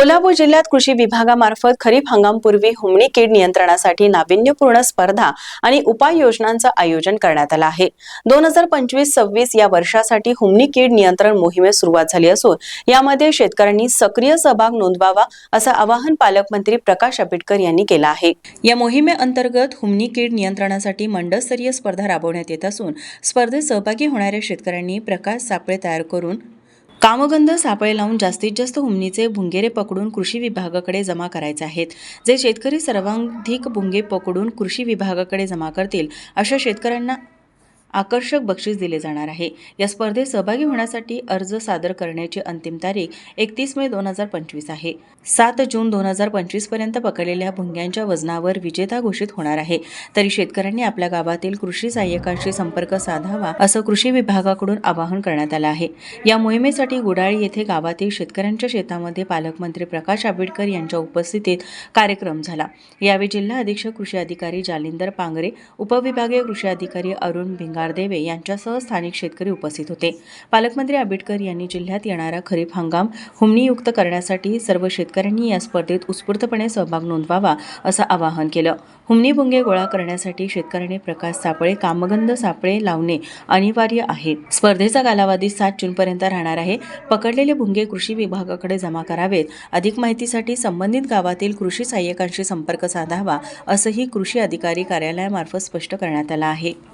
कोल्हापूर जिल्ह्यात कृषी विभागामार्फत खरीप हंगामपूर्वी हुमणी कीड नियंत्रणासाठी नाविन्यपूर्ण स्पर्धा आणि उपाययोजनांचं आयोजन करण्यात आलं आहे. दोन हजार पंचवीस सव्वीस या वर्षासाठी हुमणी कीड नियंत्रण मोहिमेस सुरुवात झाली असून यामध्ये शेतकऱ्यांनी सक्रिय सहभाग नोंदवावा असं आवाहन पालकमंत्री प्रकाश आंबेडकर यांनी केलं आहे. या मोहिमेअंतर्गत हुमणी कीड नियंत्रणासाठी मंडळस्तरीय स्पर्धा राबवण्यात येत असून स्पर्धेत सहभागी होणाऱ्या शेतकऱ्यांनी प्रकाश सापळे तयार करून कामगंध सापळे लावून जास्तीत जास्त हुमणीचे भुंगेरे पकडून कृषी विभागाकडे जमा करायचे आहेत. जे शेतकरी सर्वाधिक भुंगे पकडून कृषी विभागाकडे जमा करतील अशा शेतकऱ्यांना आकर्षक बक्षीस दिले जाणार आहे. या स्पर्धेत सहभागी होण्यासाठी अर्ज सादर करण्याची अंतिम तारीख एकतीस मे दोन हजार पंचवीस आहे. सात जून दोन हजार पंचवीसपर्यंत पकडलेल्या भुंग्यांच्या वजनावर विजेता घोषित होणार आहे. तरी शेतकऱ्यांनी आपल्या गावातील कृषी सहाय्यकांशी संपर्क साधावा असं कृषी विभागाकडून आवाहन करण्यात आलं आहे. या मोहिमेसाठी गुडाळी येथे गावातील शेतकऱ्यांच्या शेतामध्ये पालकमंत्री प्रकाश आंबेडकर यांच्या उपस्थितीत कार्यक्रम झाला. यावेळी जिल्हा अधीक्षक कृषी अधिकारी जालिंदर पांगरे उपविभागीय कृषी अधिकारी अरुण भिंगा भिंगारदेवे यांच्यासह स्थानिक शेतकरी उपस्थित होते. पालकमंत्री आंबेडकर यांनी जिल्ह्यात येणारा खरीप हंगाम हुमणीयुक्त करण्यासाठी सर्व शेतकऱ्यांनी या स्पर्धेत उत्स्फूर्तपणे सहभाग नोंदवावा असं आवाहन केलं. हुमणी भुंगे गोळा करण्यासाठी शेतकऱ्यांनी प्रकाश सापळे कामगंध सापळे लावणे अनिवार्य आहे. स्पर्धेचा कालावधी सात जूनपर्यंत राहणार आहे. पकडलेले भुंगे कृषी विभागाकडे जमा करावेत. अधिक माहितीसाठी संबंधित गावातील कृषी सहाय्यकांशी संपर्क साधावा असंही कृषी अधिकारी कार्यालयामार्फत स्पष्ट करण्यात आलं आहे.